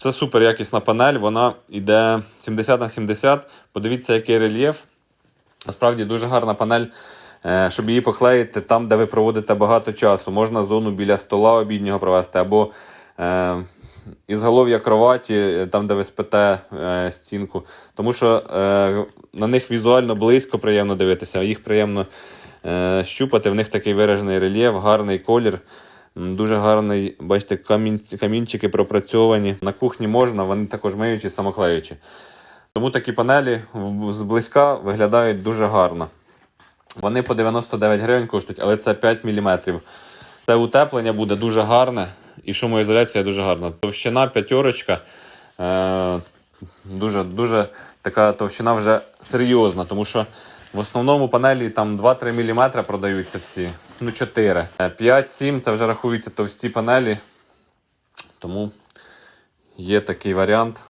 Це супер якісна панель, вона йде 70 на 70. Подивіться, який рельєф. Насправді дуже гарна панель, е, щоб її поклеїти там, де ви проводите багато часу. Можна зону біля стола обіднього провести, або е, ізголов'я кроваті, е, там, де ви спите стінку. Тому що на них візуально близько приємно дивитися, їх приємно щупати. В них такий виражений рельєф, гарний колір. Дуже гарний, бачите, камін, камінчики пропрацьовані. На кухні можна, вони також миючі, самоклеючі. Тому такі панелі зблизька виглядають дуже гарно. Вони по 99 гривень коштують, але це 5 мм. Це утеплення буде дуже гарне і шумоізоляція дуже гарна. Товщина п'ятерочка. Е, дуже, дуже така товщина вже серйозна, тому що в основному панелі там 2-3 мм продаються всі. Ну, 4. 5-7 це вже рахуються товсті панелі. Тому є такий варіант.